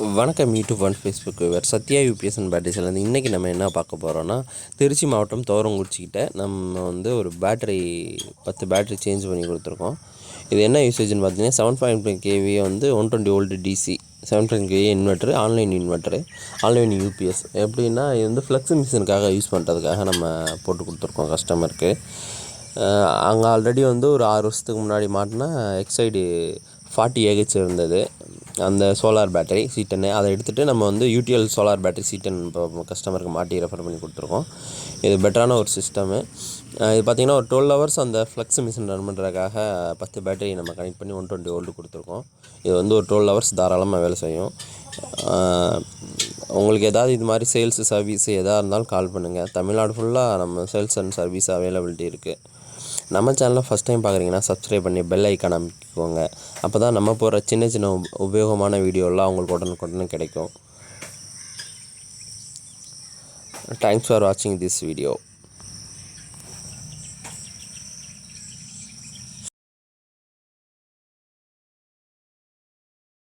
வணக்கம் YouTube one Facebook வேறு சத்யா யூபிஎஸ்என் பேட்டரிஸ்லேருந்து இன்றைக்கி நம்ம என்ன பார்க்க போகிறோன்னா திருச்சி மாவட்டம் தோரங்குறிச்சிக்கிட்ட நம்ம வந்து ஒரு பேட்டரி பத்து பேட்டரி சேஞ்ச் பண்ணி கொடுத்துருக்கோம். இது என்ன யூசேஜ்னு பார்த்தீங்கன்னா செவன் பாயிண்ட் கேவி வந்து one twenty volt DC seven point KV inverter online inverter online UPS எப்படின்னா இது வந்து ஃப்ளெக்ஸ் மிஷினுக்காக யூஸ் பண்ணுறதுக்காக நம்ம போட்டு கொடுத்துருக்கோம் கஸ்டமருக்கு அங்கே ஆல்ரெடி வந்து ஒரு ஆறு வருஷத்துக்கு முன்னாடி மாட்டினா எக்ஸைடு ஃபார்ட்டி ஏஹெச் இருந்தது. அந்த சோலார் பேட்டரி சீட்டனு அதை எடுத்துகிட்டு நம்ம வந்து யூடிஎல் சோலார் பேட்டரி சீட்டன் இப்போ கஸ்டமருக்கு மாட்டி ரெஃபர் பண்ணி கொடுத்துருக்கோம். இது பெட்டரான ஒரு சிஸ்டமு இது பார்த்திங்கன்னா ஒரு டுவெல் ஹவர்ஸ் அந்த ஃப்ளெக்ஸ் மிஷின் ரன் பண்ணுறதுக்காக பத்து பேட்டரி நம்ம கனெக்ட் பண்ணி ஒன் டுவெண்ட்டி ஓல்டு கொடுத்துருக்கோம். இது வந்து ஒரு டுவெல் ஹவர்ஸ் தாராளமாக வேலை செய்யும். உங்களுக்கு ஏதாவது இது மாதிரி சேல்ஸு சர்வீஸ் எதாக இருந்தாலும் கால் பண்ணுங்கள் தமிழ்நாடு ஃபுல்லாக நம்ம சேல்ஸ் அண்ட் சர்வீஸ் அவைலபிலிட்டி இருக்குது நம்ம சேனலை ஃபஸ்ட் டைம் பார்க்குறீங்கன்னா சப்ஸ்கிரைப் பண்ணி பெல் ஐக்கான் அமைக்கோங்க அப்போ தான் நம்ம போகிற சின்ன சின்ன உபயோகமான வீடியோலாம் உங்களுக்கு உடனுக்குடனே கிடைக்கும். தேங்க்ஸ் ஃபார் வாட்சிங் திஸ் வீடியோ